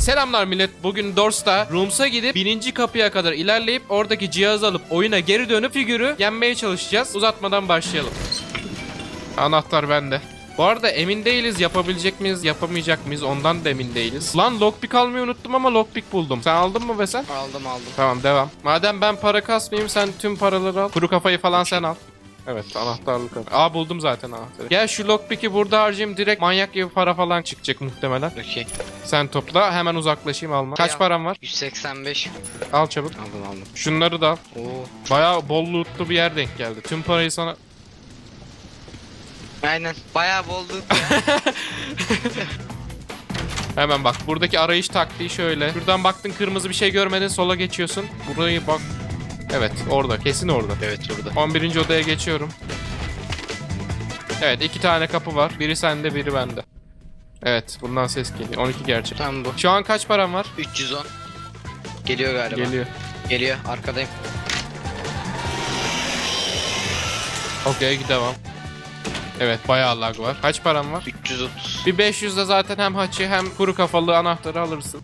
Selamlar millet. Bugün Dors'ta Rooms'a gidip birinci kapıya kadar ilerleyip oradaki cihazı alıp oyuna geri dönüp figürü yenmeye çalışacağız. Uzatmadan başlayalım. Anahtar bende. Bu arada emin değiliz yapabilecek miyiz yapamayacak mıyız ondan da emin değiliz. Lan lockpick almayı unuttum ama lockpick buldum. Sen aldın mı ve sen? Aldım aldım. Tamam devam. Madem ben para kasmayayım sen tüm paraları al. Kuru kafayı falan sen al. Evet anahtarlık. Aa buldum zaten anahtarı. Gel şu lockpick'i burada harcayayım direkt manyak gibi para falan çıkacak muhtemelen. Okey. Sen topla hemen uzaklaşayım alma. Kaç Ya. param var? 185. Al çabuk. Aldım aldım. Şunları da al. Oo. Bayağı bol lootlu bir yer denk geldi. Tüm parayı sana... Aynen. Bayağı bol loot ya. Hemen bak buradaki arayış taktiği şöyle. Şuradan baktın kırmızı bir şey görmedin sola geçiyorsun. Burayı bak. Evet orada kesin orada. evet burada. 11. odaya geçiyorum. Evet iki tane kapı var. Biri sende biri bende. Evet bundan ses geliyor. 12 gerçek. Tam bu. Şu an kaç param var? 310. Geliyor galiba. Geliyor. Geliyor. Arkadayım. Okey devam. Evet bayağı lag var. Kaç param var? 330. Bir 500 de zaten hem haçı hem kuru kafalı anahtarı alırsın.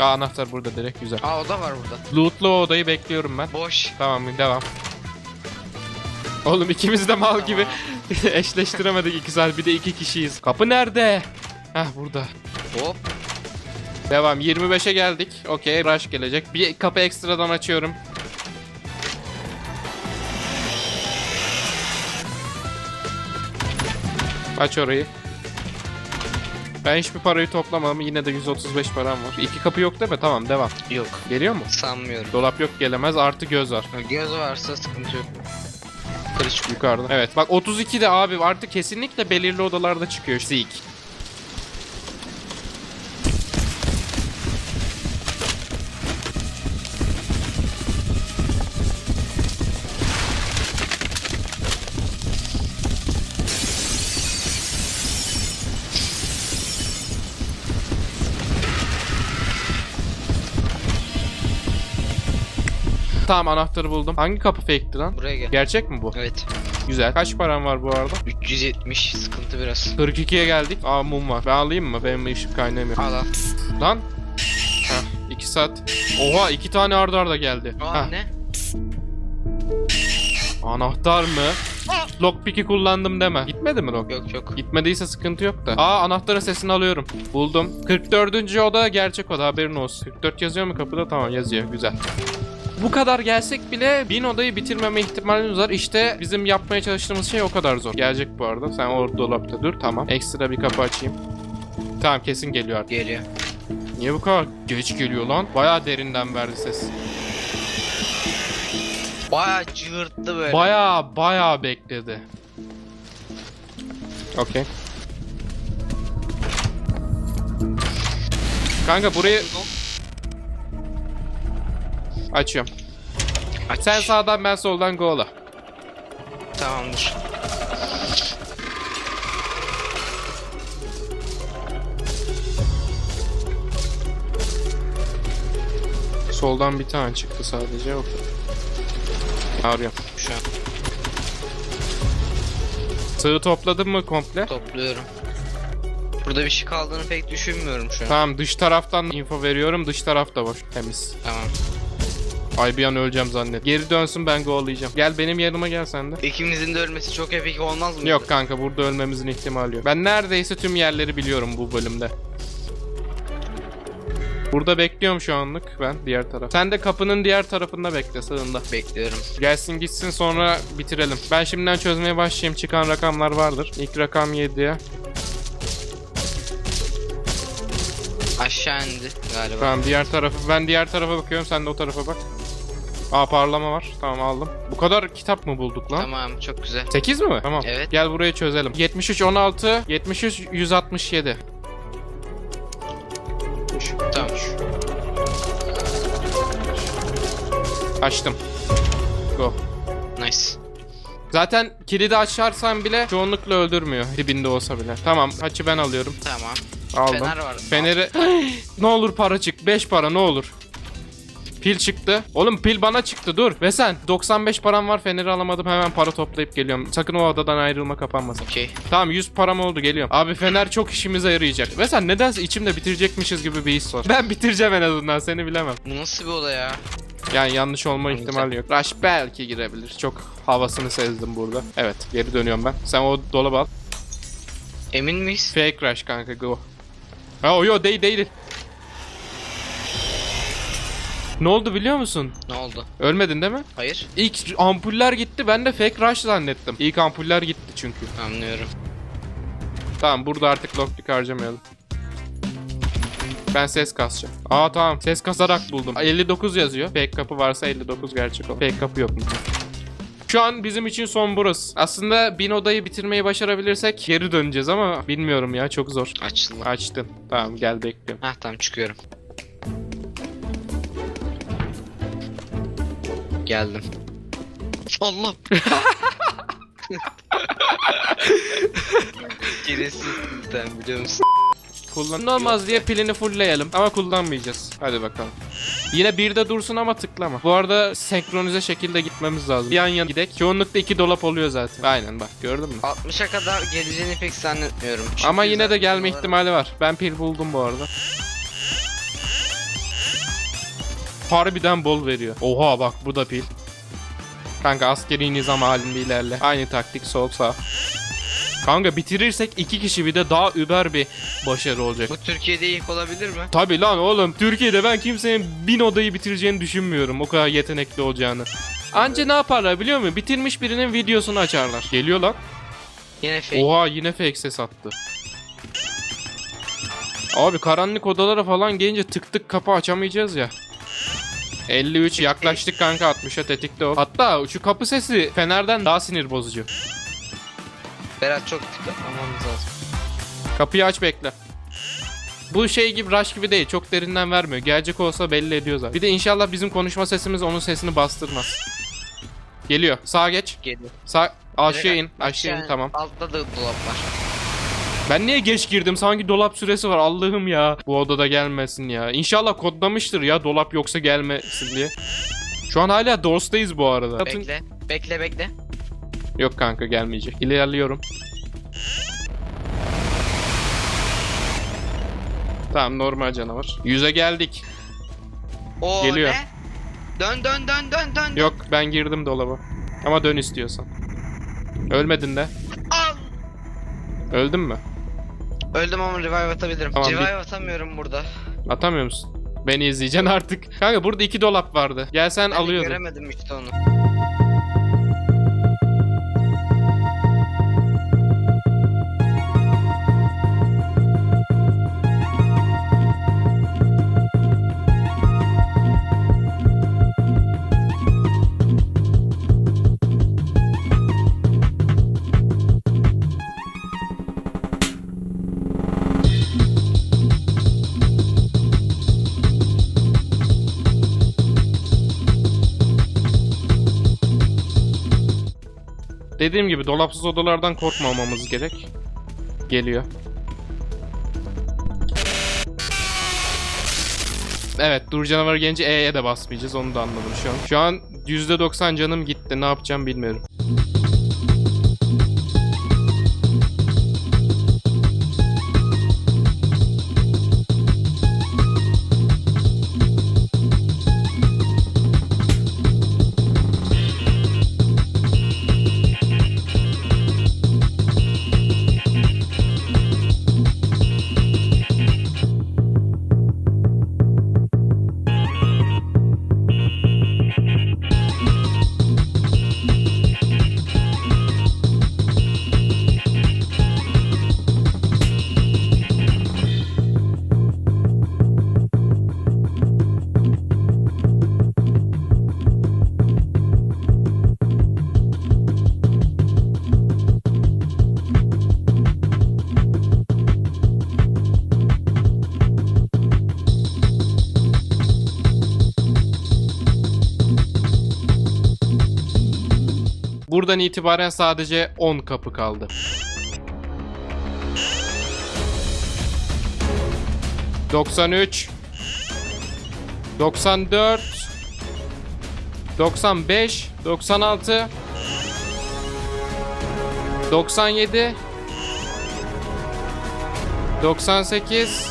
Aa, anahtar burada direkt güzel. Aa o da var burada. Lootlu odayı bekliyorum ben. Boş. Tamam devam. Oğlum ikimiz de mal gibi Tamam. eşleştiremedik iki saat. Bir de iki kişiyiz. Kapı nerede? Heh burada. Hop. Devam 25'e geldik. Okey rush gelecek. Bir kapı ekstradan açıyorum. Aç orayı. Ben hiçbir parayı toplamadım. Yine de 135 param var. İki kapı yok değil mi? Tamam devam. Yok. Geliyor mu? Sanmıyorum. Dolap yok gelemez. Artı göz var. Göz varsa sıkıntı yok. Yukarıda. Evet bak 32 de abi artık kesinlikle belirli odalarda çıkıyor. Zik. Tamam anahtarı buldum. Hangi kapı fake'ti lan? Buraya gel. Gerçek mi bu? Evet. Güzel. Kaç param var bu arada? 370. Sıkıntı biraz. 42'ye geldik. Aa mum var. Ben alayım mı? Benim ışık kaynamıyor. Al al. Lan. Heh, 2 saat. Oha iki tane arda arda geldi. Aa Heh, ne? Anahtar mı? Lockpick'i kullandım deme. Gitmedi mi lock? Yok yok. Gitmediyse sıkıntı yok da. Aa anahtarın sesini alıyorum. Buldum. 44. oda gerçek oda haberin olsun. 44 yazıyor mu kapıda? Tamam yazıyor. Güzel. Bu kadar gelsek bile bin odayı bitirmeme ihtimalimiz var. İşte bizim yapmaya çalıştığımız şey o kadar zor. Gelecek bu arada. Sen orada dolapta dur. Tamam. Ekstra bir kapı açayım. Tamam kesin geliyor artık. Geliyor. Niye bu kadar geç geliyor lan? Bayağı derinden verdi ses. Bayağı cığırttı böyle. Bayağı bayağı bekledi. Okey. Kanka burayı açıyorum. Aç. Sen sağdan ben soldan go'la. Tamamdır. Soldan bir tane çıktı sadece. Okey. Arıyorum. Şu an Sığı topladın mı komple? topluyorum. Burada bir şey kaldığını pek düşünmüyorum şu an. Tamam dış taraftan info veriyorum. Dış taraf da boş. Temiz. Tamam. Ay bir an öleceğim zannet. Geri dönsün ben go'layacağım. Gel benim yanıma gel sen de. İkimizin de ölmesi çok epik olmaz mı? Yok kanka burada ölmemizin ihtimali yok. Ben neredeyse tüm yerleri biliyorum bu bölümde. Burada bekliyorum şu anlık ben diğer taraf. Sen de kapının diğer tarafında bekle sağında. Bekliyorum. Gelsin gitsin sonra bitirelim. Ben şimdiden çözmeye başlayayım. Çıkan rakamlar vardır. İlk rakam 7'ye. Aşağı indi galiba. Tamam diğer tarafı. Ben diğer tarafa bakıyorum. Sen de o tarafa bak. Aa parlama var. Tamam aldım. Bu kadar kitap mı bulduk lan? Tamam çok güzel. 8 mi? Tamam. Evet. Gel burayı çözelim. 73 16 73 167. Tamam. Açtım. Go. Nice. Zaten kilidi açarsan bile çoğunlukla öldürmüyor dibinde olsa bile. Tamam haçı ben alıyorum. Tamam. Aldım. Fener var. Feneri... ne olur para çık. 5 para ne olur. Pil çıktı. Oğlum pil bana çıktı dur. Ve sen 95 param var feneri alamadım hemen para toplayıp geliyorum. Sakın o odadan ayrılma kapanmasın. Okey. Tamam 100 param oldu geliyorum. Abi fener çok işimize yarayacak. Ve sen nedense içimde bitirecekmişiz gibi bir his var. Ben bitireceğim en azından seni bilemem. Bu nasıl bir oda ya? Yani yanlış olma ihtimali yok. Rush belki girebilir. Çok havasını sezdim burada. Evet geri dönüyorum ben. Sen o dolabı al. Emin miyiz? Fake Rush kanka go. Ha o yo değil değil. Ne oldu biliyor musun? Ne oldu? Ölmedin değil mi? Hayır. İlk ampuller gitti ben de fake rush zannettim. İlk ampuller gitti çünkü. Anlıyorum. Tamam burada artık lockpick harcamayalım. Ben ses kasacağım. Aa tamam ses kasarak buldum. 59 yazıyor. Fake kapı varsa 59 gerçek o. Fake kapı yok mu? Şu an bizim için son burası. Aslında bin odayı bitirmeyi başarabilirsek geri döneceğiz ama bilmiyorum ya çok zor. Açıldı. Açtın. Tamam gel bekliyorum. Hah tamam çıkıyorum. Geldim. Allah. Gerisi sen biliyor musun? Kullanılmaz diye pilini fullleyelim ama kullanmayacağız. Hadi bakalım. Yine bir de dursun ama tıklama. Bu arada senkronize şekilde gitmemiz lazım. Yan yana gidek. Çoğunlukla iki dolap oluyor zaten. Aynen bak gördün mü? 60'a kadar geleceğini pek zannetmiyorum. Çünkü Ama yine de gelme ihtimali var. Ben pil buldum bu arada. Harbiden bol veriyor. Oha bak bu da pil. Kanka askeri nizam halinde ilerle. Aynı taktik sol sağ. Kanka bitirirsek iki kişi bir de daha über bir başarı olacak. Bu Türkiye'de ilk olabilir mi? Tabi lan oğlum Türkiye'de ben kimsenin bin odayı bitireceğini düşünmüyorum. O kadar yetenekli olacağını. Anca ne yaparlar biliyor musun? Bitirmiş birinin videosunu açarlar. Geliyor lan. Yine fake. Oha yine fake ses attı. Abi karanlık odalara falan gelince tık tık kapı açamayacağız ya. 53 yaklaştık kanka 60'a tetikte ol. Hatta şu kapı sesi Fener'den daha sinir bozucu. Berat çok dikkatlememiz lazım. Kapıyı aç bekle. Bu şey gibi rush gibi değil. Çok derinden vermiyor. Gelecek olsa belli ediyor zaten. Bir de inşallah bizim konuşma sesimiz onun sesini bastırmaz. Geliyor. Sağa geç. Geliyor. Sağ aşağı in. Aşağı in tamam. Altta da dolap var. Ben niye geç girdim? Sanki dolap süresi var. Allah'ım ya. Bu odada gelmesin ya. İnşallah kodlamıştır ya dolap yoksa gelmesin diye. Şu an hala Doors'tayız bu arada. Bekle. Bekle bekle. Yok kanka gelmeyecek. İlerliyorum. Tamam normal canavar. Yüze geldik. Oo Geliyor. ne? Dön dön dön dön dön. Yok ben girdim dolaba. Ama dön istiyorsan. Ölmedin de. Al. Öldün mü? Öldüm ama revive atabilirim. Tamam, revive atamıyorum burada. Atamıyor musun? Beni izleyeceksin artık. Kanka burada iki dolap vardı. Gel sen Ben de alıyordun. göremedim işte onu. Dediğim gibi dolapsız odalardan korkmamamız gerek. Geliyor. Evet dur canavar gelince E'ye de basmayacağız onu da anladım şu an. Şu an %90 canım gitti ne yapacağım bilmiyorum. Buradan itibaren sadece 10 kapı kaldı. ...93... ...94... 95, 96, 97, 98.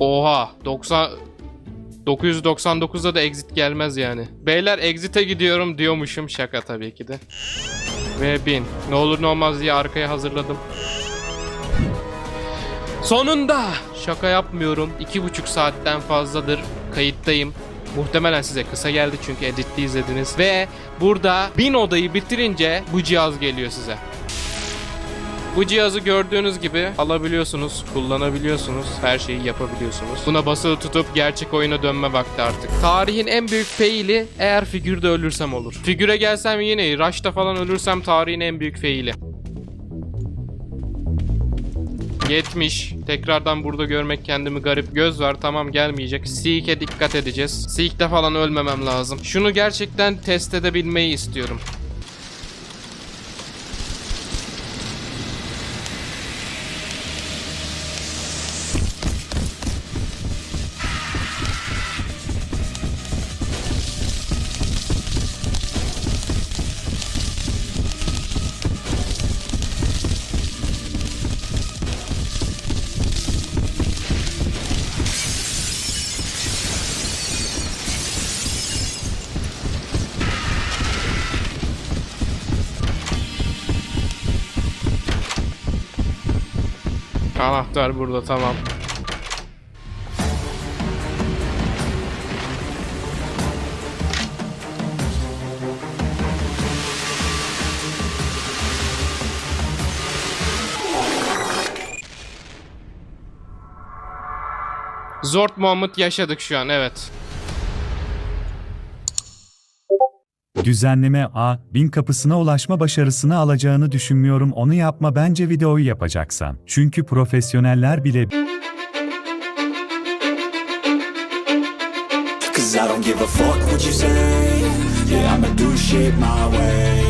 Oha, 90 999'da da exit gelmez yani. Beyler exit'e gidiyorum diyormuşum şaka tabii ki de. Ve 1000. Ne olur ne olmaz diye arkaya hazırladım. Sonunda! Şaka yapmıyorum. iki buçuk saatten fazladır kayıttayım. Muhtemelen size kısa geldi çünkü editli izlediniz. Ve burada bin odayı bitirince bu cihaz geliyor size. Bu cihazı gördüğünüz gibi alabiliyorsunuz, kullanabiliyorsunuz, her şeyi yapabiliyorsunuz. Buna basılı tutup gerçek oyuna dönme vakti artık. Tarihin en büyük faili eğer figürde ölürsem olur. Figüre gelsem yine Rush'ta falan ölürsem tarihin en büyük faili. 70. Tekrardan burada görmek kendimi garip. Göz var tamam gelmeyecek. Seek'e dikkat edeceğiz. Seek'te falan ölmemem lazım. Şunu gerçekten test edebilmeyi istiyorum. Anahtar burada tamam. Zort moment yaşadık şu an evet. Düzenleme A, bin kapısına ulaşma başarısını alacağını düşünmüyorum onu yapma bence videoyu yapacaksan. Çünkü profesyoneller bile Cause I don't give a fuck what you say. Yeah, I'ma do shit my way.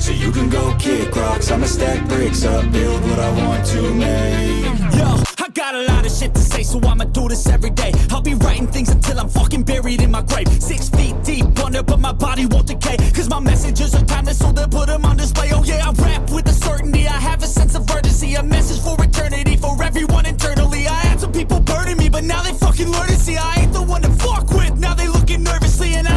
So you can go kick rocks, I'ma stack bricks up, build what I want to make. Yo, a lot of shit to say, so I'ma do this every day. I'll be writing things until I'm fucking buried in my grave. Six feet deep under, but my body won't decay. Cause my messages are timeless, so they'll put them on display. Oh yeah, I rap with a certainty, I have a sense of urgency. A message for eternity, for everyone internally. I had some people burning me, but now they fucking learn to see I ain't the one to fuck with. Now they looking nervously, and I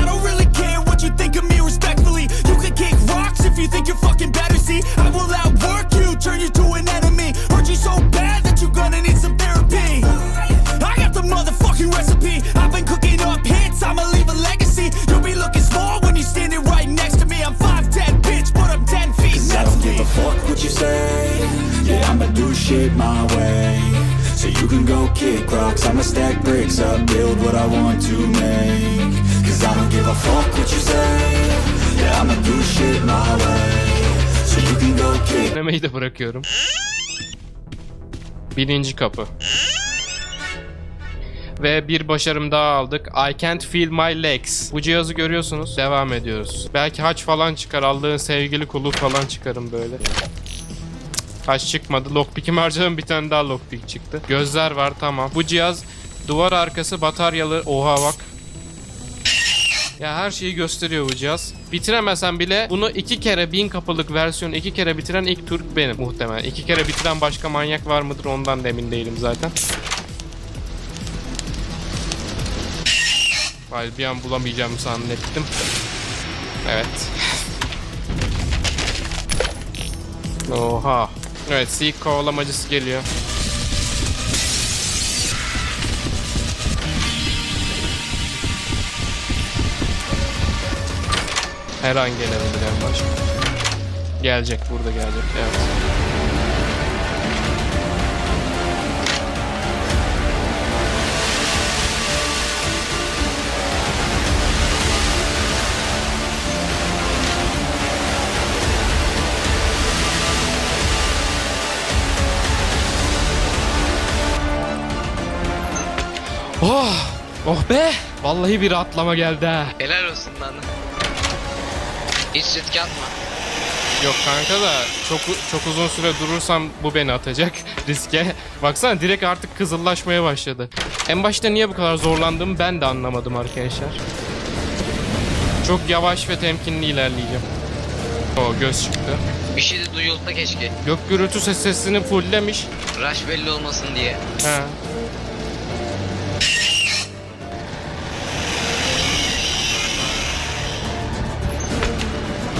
Denemeyi de bırakıyorum. Birinci kapı. Ve bir başarım daha aldık. I can't feel my legs. Bu cihazı görüyorsunuz. Devam ediyoruz. Belki haç falan çıkar. Allah'ın sevgili kulu falan çıkarım böyle. Haç çıkmadı. Lockpick'imi harcadım bir tane daha lockpick çıktı. Gözler var tamam. Bu cihaz duvar arkası bataryalı. Oha bak. Ya her şeyi gösteriyor bu cihaz. Bitiremesem bile bunu iki kere bin kapılık versiyonu iki kere bitiren ilk Türk benim muhtemelen. İki kere bitiren başka manyak var mıdır ondan da emin değilim zaten. Hayır bir an bulamayacağımı zannettim. Evet. Oha. Evet Seek kovalamacısı geliyor. Her an gelebilir en baş. Gelecek burada gelecek evet. Oh! Oh be! Vallahi bir atlama geldi ha. Helal olsun lan. Hiç riske atma. Yok kanka da çok çok uzun süre durursam bu beni atacak riske. Baksana direkt artık kızıllaşmaya başladı. En başta niye bu kadar zorlandığımı ben de anlamadım arkadaşlar. Çok yavaş ve temkinli ilerleyeceğim. O göz çıktı. Bir şey de duyulsa keşke. Gök gürültü ses sesini fulllemiş. Rush belli olmasın diye. He.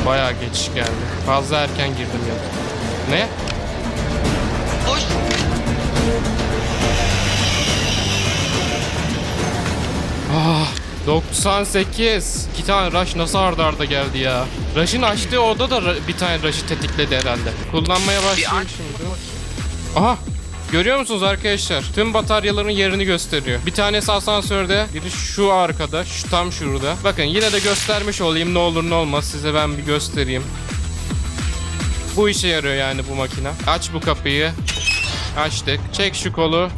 Bayağı geç geldi. Fazla erken girdim ya. Ne? Hoş. Ah 98. İki tane rush nasıl arda arda geldi ya. Rush'ın açtığı oda da bir tane rush'ı tetikledi herhalde. Kullanmaya başlayayım şimdi. Aha Görüyor musunuz arkadaşlar? Tüm bataryaların yerini gösteriyor. Bir tanesi asansörde, biri şu arkada, şu tam şurada. Bakın yine de göstermiş olayım ne olur ne olmaz size ben bir göstereyim. Bu işe yarıyor yani bu makine. Aç bu kapıyı. Açtık. Çek şu kolu.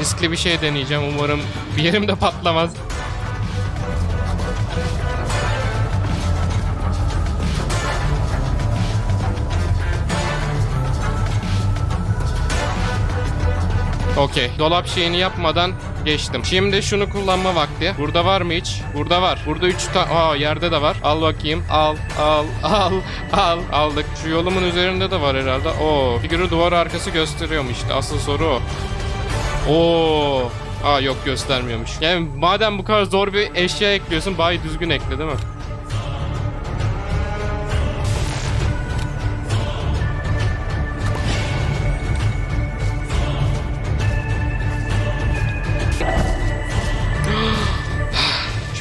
Riskli bir şey deneyeceğim. Umarım bir yerim de patlamaz. Okey. Dolap şeyini yapmadan geçtim. Şimdi şunu kullanma vakti. Burada var mı hiç? Burada var. Burada 3 tane... Aa yerde de var. Al bakayım. Al, al, al, al. Aldık. Şu yolumun üzerinde de var herhalde. Oo. Figürü duvar arkası gösteriyormuş işte. Asıl soru o. Oo. Aa yok göstermiyormuş. Yani madem bu kadar zor bir eşya ekliyorsun bari düzgün ekle değil mi?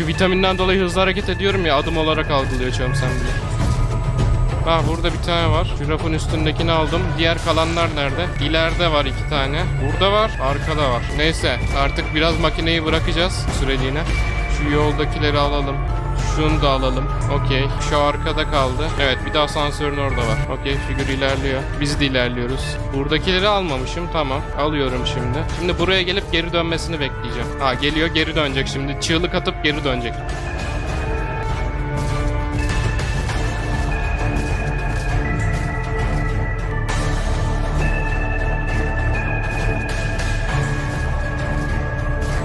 Vitaminden dolayı hızlı hareket ediyorum ya adım olarak algılıyor çöm sen bile. Ha burada bir tane var. Şu rafın üstündekini aldım. Diğer kalanlar nerede? İleride var iki tane. Burada var. Arkada var. Neyse artık biraz makineyi bırakacağız süreliğine. Şu yoldakileri alalım. Şunu da alalım. Okey. Şu arkada kaldı. Evet bir de asansörün orada var. Okey figür ilerliyor. Biz de ilerliyoruz. Buradakileri almamışım. Tamam. Alıyorum şimdi. Şimdi buraya gelip geri dönmesini bekleyeceğim. Ha geliyor geri dönecek şimdi. Çığlık atıp geri dönecek.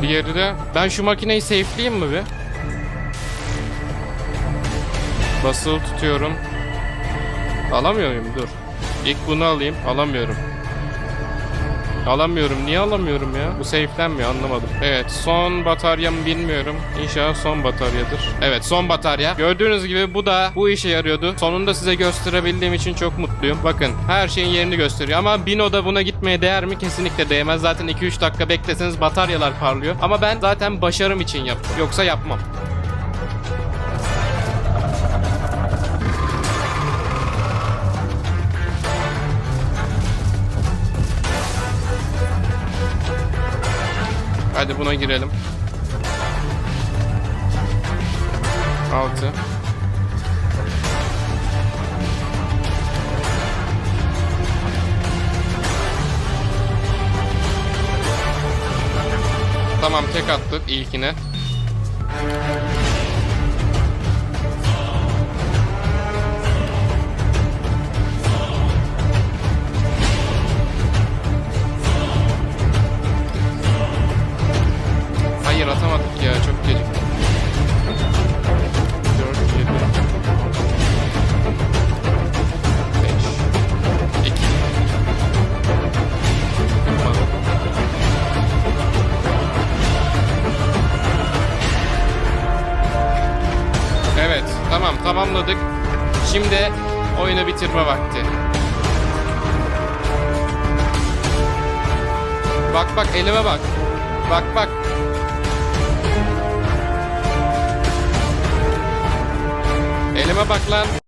Diğeri de ben şu makineyi safe'leyeyim mi bir? Basılı tutuyorum. Alamıyor muyum? Dur. İlk bunu alayım. Alamıyorum. Alamıyorum. Niye alamıyorum ya? Bu safe'lenmiyor anlamadım. Evet son bataryam bilmiyorum. İnşallah son bataryadır. Evet son batarya. Gördüğünüz gibi bu da bu işe yarıyordu. Sonunda size gösterebildiğim için çok mutluyum. Bakın her şeyin yerini gösteriyor. Ama Bino'da buna gitmeye değer mi? Kesinlikle değmez. Zaten 2-3 dakika bekleseniz bataryalar parlıyor. Ama ben zaten başarım için yaptım. Yoksa yapmam. Hadi buna girelim. 6 Tamam tek attık ilkine. Şimdi oyunu bitirme vakti. Bak bak elime bak. Bak bak. Elime bak lan.